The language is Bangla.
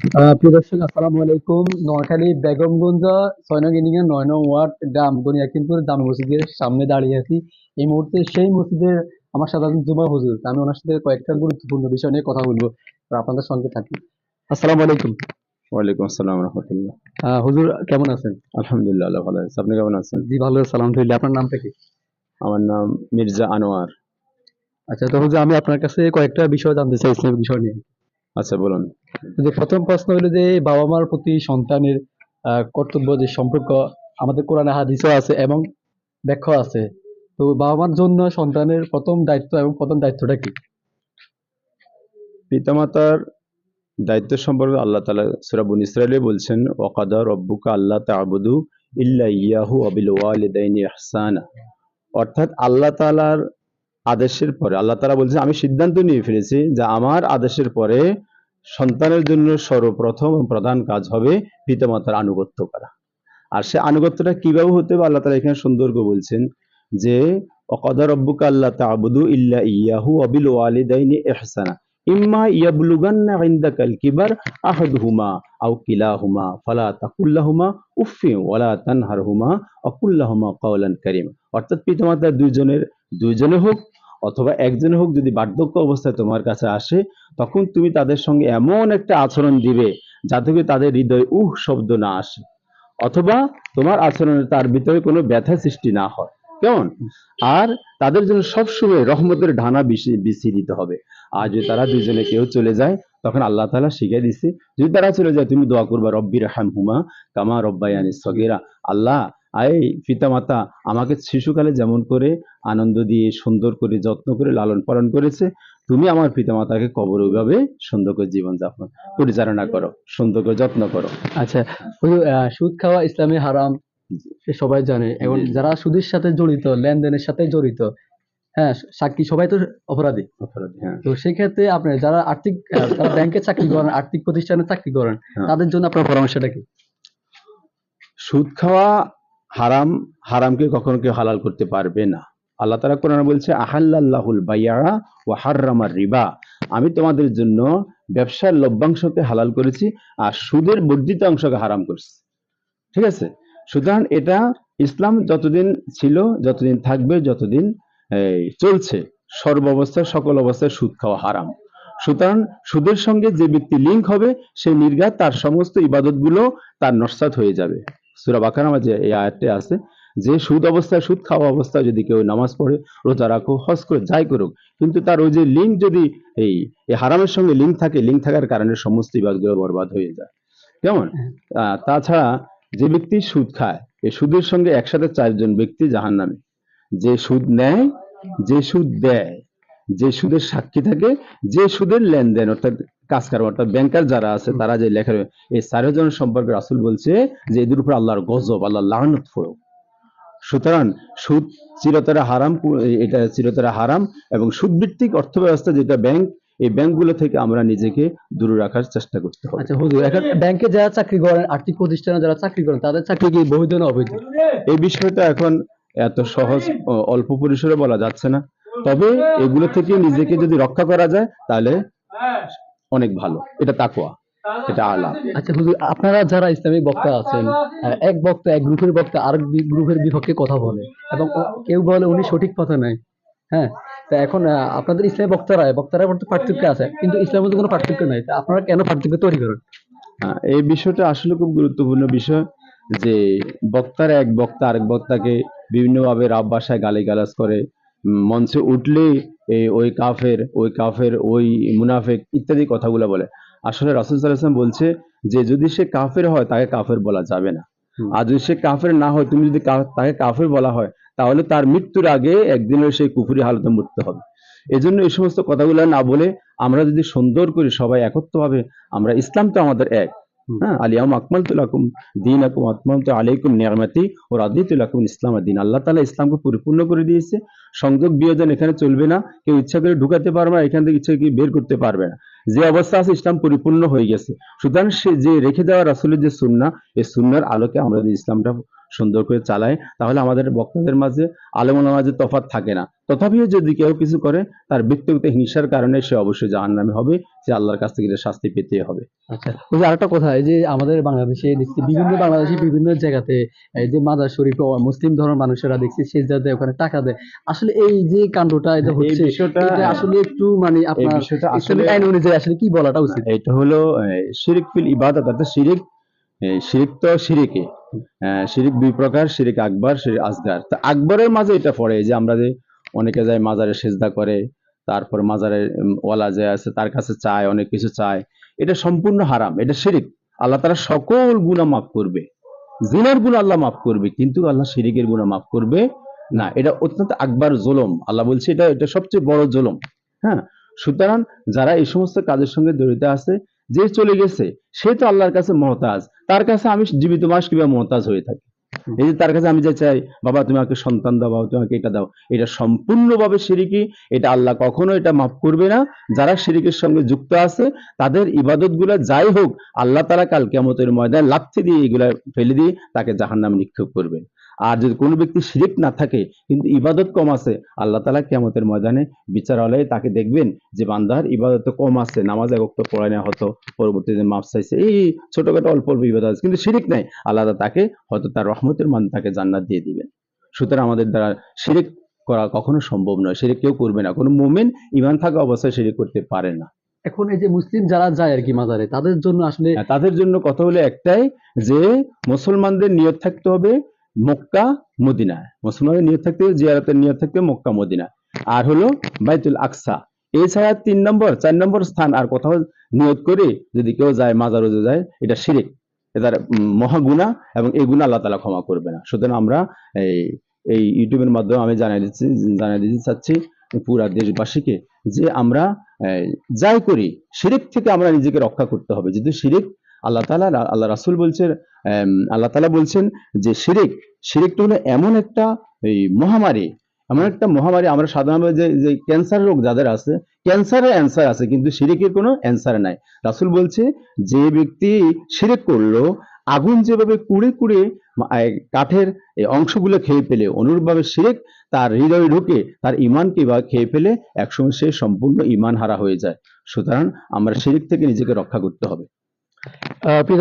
প্রিয় দর্শক আসসালামু আলাইকুম। নোয়াখালী বেগমগঞ্জ ছয় নং ইউনিয়ন নয় নং ওয়ার্ড গ্রাম গনিয়াকিনপুর জামে মসজিদের সামনে দাঁড়িয়ে আছি। এই মুহূর্তে সেই মসজিদের আমার আছেন জুমা হুজুর আমি ওনার সাথে কয়েকটা গুরুত্বপূর্ণ বিষয় নিয়ে কথা বলব। আপনাদের সঙ্গে থাকি। আসসালামু আলাইকুম। ওয়ালাইকুম আসসালাম রহমতুল্লাহ। হুজুর কেমন আছেন? আলহামদুলিল্লাহ আল্লাহ ভালো আছে। আপনি কেমন আছেন? জি ভালো আছি আলহামদুলিল্লাহ। আপনার নামটা কি? আমার নাম মির্জা আনোয়ার। আচ্ছা তো হুজুর আমি আপনার কাছে কয়েকটা বিষয় জানতে চাই বিষয় নিয়ে। আচ্ছা বলুন। যে প্রথম প্রশ্ন হলো যে বাবা মার প্রতি সন্তানের কর্তব্য যে সম্পর্ক আমাদের কোরআনে হাদিসও আছে এবং ব্যাখ্যা আছে। তো বাবা মার জন্য সন্তানের প্রথম দায়িত্ব এবং প্রথম দায়িত্বটা কি? পিতামাতার দায়িত্ব সম্পর্কে আল্লাহ তালা সুরাবুন ইসরায়েলে বলছেন ওকাদা রব্বুকা আল্লাহ তাবুদু ইল্লা ইয়াহু আবিল ওয়ালিদাইনি ইহসানা। অর্থাৎ আল্লাহ তালার আদেশের পরে, আল্লাহ তারা বলছে, আমি সিদ্ধান্ত নিয়ে ফেলেছি যে আমার আদেশের পরে সন্তানের জন্য সর্বপ্রথম প্রধান কাজ হবে পিতামাতার আনুগত্য করা। আর সে আনুগত্যটা কীভাবে হতে হবে আল্লাহ তালা এখানে সুন্দর বলছেন যে অকদা রব্বুকা আল্লাহ তাবুদু ইল্লা ইয়াহু আবিল ওয়ালিদাইনি ইহসানা। ইম্মা ইয়াবলুগান্না ইনদাকাল কিবার আহাদুহুমা আও কিলাহুমা, ফালা তাকুল্লাহুমা উফফি ওয়ালা তানহারহুমা অকুল্লাহুমা কাওলান কারীম। অর্থাৎ পিতামাতা দুইজনের দুইজনে হোক অথবা একজনে হোক যদি বার্ধক্য অবস্থায় তোমার কাছে আসে, তখন তুমি তাদের সঙ্গে এমন একটা আচরণ দিবে যাতে করে তাদের হৃদয়ে উহ শব্দ না আসে। অথবা তোমার আচরণে তার ভিতরে কোনো ব্যথা সৃষ্টি না হয়। কেমন? আর তাদের জন্য সবসময় রহমতের ঢানা বিছিয়ে দিতে হবে। আর যদি তারা দুজনে কেউ চলে যায়, তখন আল্লাহ তাআলা শিখিয়ে দিছে, যদি তারা চলে যায়, তুমি দোয়া করবা রব্বির হুমা কামা রব্বায়ানি সগিরা। আল্লাহ আই পিতামাতা আমাকে শিশুকালে যেমন করে আনন্দ দিয়ে সুন্দর করে যত্ন করে লালন পালন করেছে তুমি আমার পিতামাতাকে কবর ওইভাবে সুন্দর করে জীবনযাপন পরিচালনা করো সুন্দর করে যত্ন করো। আচ্ছা সুদ খাওয়া ইসলামে হারাম সবাই জানে এবং যারা সুদের সাথে জড়িত লেনদেনের সাথে জড়িত হ্যাঁ সাক্ষী সবাই তো অপরাধী। অপরাধী, হ্যাঁ। তো সেক্ষেত্রে আপনি যারা আর্থিক যারা ব্যাংকে চাকরি করেন আর্থিক প্রতিষ্ঠানে চাকরি করেন হ্যাঁ। তাদের জন্য আপনার পরামর্শটা কি? সুদ খাওয়া হারাম, হারামকে কখনো কেউ হালাল করতে পারবে না। আল্লাহ তারা কোরআন বলছে আহাল্লাহুল বাইয়া ও হার্রামার রিবা। আমি তোমাদের জন্য ব্যবসার লভ্যাংশকে হালাল করেছি আর সুদের বর্ধিত অংশকে হারাম করছি। ঠিক আছে? সুতরাং এটা ইসলাম যতদিন ছিল, যতদিন থাকবে, যতদিন চলছে সর্বাবস্থায় সকল অবস্থায় সুদ খাওয়া হারাম। সুতরাং সুদের সঙ্গে যে ব্যক্তি লিঙ্ক হবে সেই নির্ঘাত তার সমস্ত ইবাদতগুলো তার নস্বাত হয়ে যাবে। সুরা বাকার যে এই আয়াতটি আছে, যে সুদ অবস্থায়, সুদ খাওয়া অবস্থায় যদি কেউ নামাজ পড়ে, রোজা রাখো হজ করে যাই করুক, কিন্তু তার ওই যে লিঙ্ক যদি এই হারামের সঙ্গে লিঙ্ক থাকে লিঙ্ক থাকার কারণে সমস্ত ইবাদগুলো বরবাদ হয়ে যায়। কেমন? তাছাড়া যে ব্যক্তি সুদ খায়, এই সুদের সঙ্গে একসাথে চারজন ব্যক্তি জাহান নামে যে সুদ নেয়, যে সুদ দেয়, যে সুদের সাক্ষী থাকে, যে সুদের লেনদেন, অর্থাৎ কাজ কারবার অর্থাৎ ব্যাংকার যারা আছে তারা যে লেখা এই চারজন সম্পর্কে রাসুল বলছে যে এদের উপর আল্লাহর গজব আল্লাহ লাহনত ফোড়ো সুতরাং সুদ চিরতরে হারাম এটা চিরতরে হারাম এবং সুদ ভিত্তিক অর্থ ব্যবস্থা যেটা ব্যাংক এই ব্যাংকগুলো থেকে আমরা নিজেকে দূরে রাখার চেষ্টা করতে হবে। আচ্ছা হুজুর এখন ব্যাংকে যারা চাকরি করেন আর্থিক প্রতিষ্ঠানে যারা চাকরি করেন তাদের চাকরি কি বৈধ না অবৈধ? এই বিষয়টা এখন এত সহজ অল্প পরিসরে বলা যাচ্ছে না। তবে এগুলো থেকে নিজেকে যদি রক্ষা করা যায় তাহলে অনেক ভালো। এটা তাকোয়া এটা আলা। আচ্ছা হুজুর আপনারা যারা ইসলামিক বক্তা আছেন এক বক্তা এক গ্রুপের বক্তা আরেক গ্রুপের বিপক্ষে কথা বলে এবং কেউ বলে উনি সঠিক পথে নাই হ্যাঁ? তা এখন আপনাদের ইসলামী বক্তারা বক্তারা মধ্যে পার্থক্য আছে কিন্তু ইসলামের মধ্যে কোনো পার্থক্য নাই। তা আপনারা কেন পার্থক্য তৈরি করেন? হ্যাঁ, এই বিষয়টা আসলে খুব গুরুত্বপূর্ণ বিষয় যে বক্তার এক বক্তা আরেক বক্তাকে বিভিন্নভাবে রাব ভাষায় গালিগালাজ করে উম, মঞ্চে উঠলে ওই কাফের ওই কাফের ওই মুনাফেক ইত্যাদি কথাগুলো বলে। আসলে রাসুল সাল্লাম বলছে যে যদি সে কাফের হয় তাকে কাফের বলা যাবে না। আর যদি সে কাফের না হয় তুমি যদি তাকে কাফের বলা হয় তাহলে তার মৃত্যুর আগে একদিনের সেই কুফুরি হালতে মরতে হবে। এজন্য এই সমস্ত কথাগুলো না বলে আমরা যদি সুন্দর করে সবাই একত্রভাবে আমরা ইসলাম তো আমাদের এক আলিয়াম আকমাল তুলাকুম দিন আকুম আত্মাম তো আলাইকুম নিয়ামতি ও রাদি তুলাকুম ইসলাম দিন আল্লাহ তালা ইসলামকে পরিপূর্ণ করে দিয়েছে সংযোগ বিয়োজন এখানে চলবে না। কেউ ইচ্ছা করে ঢুকাতে পারবে না, এখান থেকে ইচ্ছা কি বের করতে পারবে না। যে অবস্থা আছে, ইসলাম পরিপূর্ণ হয়ে গেছে। সুতরাং সে যে রেখে দেওয়া রাসুলের যে সুন্না এই সুন্নার আলোকে আমরা ইসলামটা সুন্দর করে চালায় তাহলে আমাদের বক্তাদের মাঝে আলেমুলার মাঝে তফাৎ থাকে না। তথাপিও যদি কেউ কিছু করে তার ব্যক্তিগত হিংসার কারণে সে অবশ্যই জাহান্নামে হবে সে আল্লাহর কাছ থেকে শাস্তি পেতে হবে। আচ্ছা ওই যে আরেকটা কথা যে আমাদের বাংলাদেশে দেখছি বিভিন্ন বাংলাদেশি বিভিন্ন জায়গাতে এই যে মাদার শরীফ ও মুসলিম ধর্মের মানুষেরা দেখছি সেজদা দেয় ওখানে টাকা দেয়। আসলে এই যে কাণ্ডটা এটা হচ্ছে এটা আসলে একটু মানে আপনার আসলে ইসলামিক আইন অনুযায়ী আসলে কি বলাটা উচিত? এটা হলো শিরিক ফিল ইবাদত অর্থাৎ শিরিক শিরিক তো শিরিকে। শিরিক দুই প্রকার, শিরিক আকবর, শিরিক আসগার। তো আকবরের মাঝে এটা পড়ে যে আমরা যে অনেকে যায় মাজারে সেজদা করে, তারপর মাজারে ওয়ালা যে আছে, তার কাছে চায়, অনেক কিছু চায়। এটা সম্পূর্ণ হারাম, এটা শিরিক। আল্লাহ তারা সকল গুণা মাফ করবে। জিনার গুণ আল্লাহ মাফ করবে, কিন্তু আল্লাহ শিরিকের গুণা মাফ করবে না। এটা অত্যন্ত আকবার জুলুম। আল্লাহ বলছে এটা এটা সবচেয়ে বড় জুলুম। হ্যাঁ? সুতরাং যারা এই সমস্ত কাজের সঙ্গে জড়িত আছে যে চলে গেছে, সে তো আল্লাহর কাছে মহতাজ। তার কাছে আমি জীবিত মাস কীভাবে মহতাজ হয়ে থাকি। এই যে তার কাছে আমি যে চাই, বাবা, তুমি আমাকে সন্তান দাও, বাবা তোমাকে এটা দাও। এটা সম্পূর্ণভাবে শিরিকি এটা আল্লাহ কখনো এটা মাফ করবে না। যারা শিরিকের সঙ্গে যুক্ত আছে, তাদের ইবাদতগুলা যাই হোক, আল্লাহ তারা কাল কেমতের ময়দানে লাথি দিয়ে এগুলা ফেলে দিয়ে তাকে জাহান্নামে নিক্ষেপ করবেন। আর যদি কোনো ব্যক্তি শিরিক না থাকে কিন্তু ইবাদত কম আছে আল্লাহ তালা কেমতের ময়দানে বিচারালয়ে তাকে দেখবেন যে বান্দার ইবাদত কম আছে নামাজ এক তো পড়ায় না হতো পরবর্তীতে মাপ চাইছে এই ছোটখাটো অল্প অল্প ইবাদত আছে কিন্তু শিরিক নাই আল্লাহ তাকে হয়তো তার রহমতের মান তাকে জান্নাত দিয়ে দিবেন। সুতরাং আমাদের দ্বারা শিরিক করা কখনো সম্ভব নয় শিরিক কেউ করবে না কোনো মুমিন ইমান থাকা অবস্থায় শিরিক করতে পারে না। এখন এই যে মুসলিম যারা যায় আর কি মাজারে তাদের জন্য আসলে হ্যাঁ, তাদের জন্য কথা হলো একটাই যে মুসলমানদের নিয়ত থাকতে হবে মক্কা মদিনায় মুসলমানদের নিয়ত থাকতে, জিয়ারতের নিয়ত থাকতে মক্কা, মদিনা। আর হলো বাইতুল আকসা। এছাড়া তিন নম্বর, চার নম্বর স্থান আর কোথাও নিয়ত করে যদি কেউ যায়, মাজার যায়, এটা শিরিক। এটার মহাগুণা এবং এই গুণা আল্লাহ তালা ক্ষমা করবে না। সুতরাং আমরা এই এই ইউটিউবের মাধ্যমে আমি জানাই দিচ্ছি জানাই দিতে চাচ্ছি পুরা দেশবাসীকে যে আমরা যাই করি, শিরিক থেকে আমরা নিজেকে রক্ষা করতে হবে। যেহেতু শিরিক আল্লাহ তালা আল্লাহ রাসুল বলছেন আল্লাহ তালা বলছেন যে শিরিক শিরিকটা হলো এমন একটা এই মহামারী, এমন একটা মহামারী, আমরা সাধারণভাবে যে যে ক্যান্সার রোগ যাদের আছে ক্যান্সারের অ্যান্সার আছে, কিন্তু শিরিকের কোনো অ্যান্সার নাই। রাসুল বলছে, যে ব্যক্তি শিরিক করল, আগুন যেভাবে কুড়ে কুড়ে কাঠের অংশগুলো খেয়ে ফেলে, অনুরূপভাবে শিরিক তার হৃদয়ে ঢুকে, তার ইমানকে বা খেয়ে ফেলে, একসময় সে সম্পূর্ণ ইমান হারা হয়ে যায়। সুতরাং আমরা শিরিক থেকে নিজেকে রক্ষা করতে হবে। আহ, প্রিয়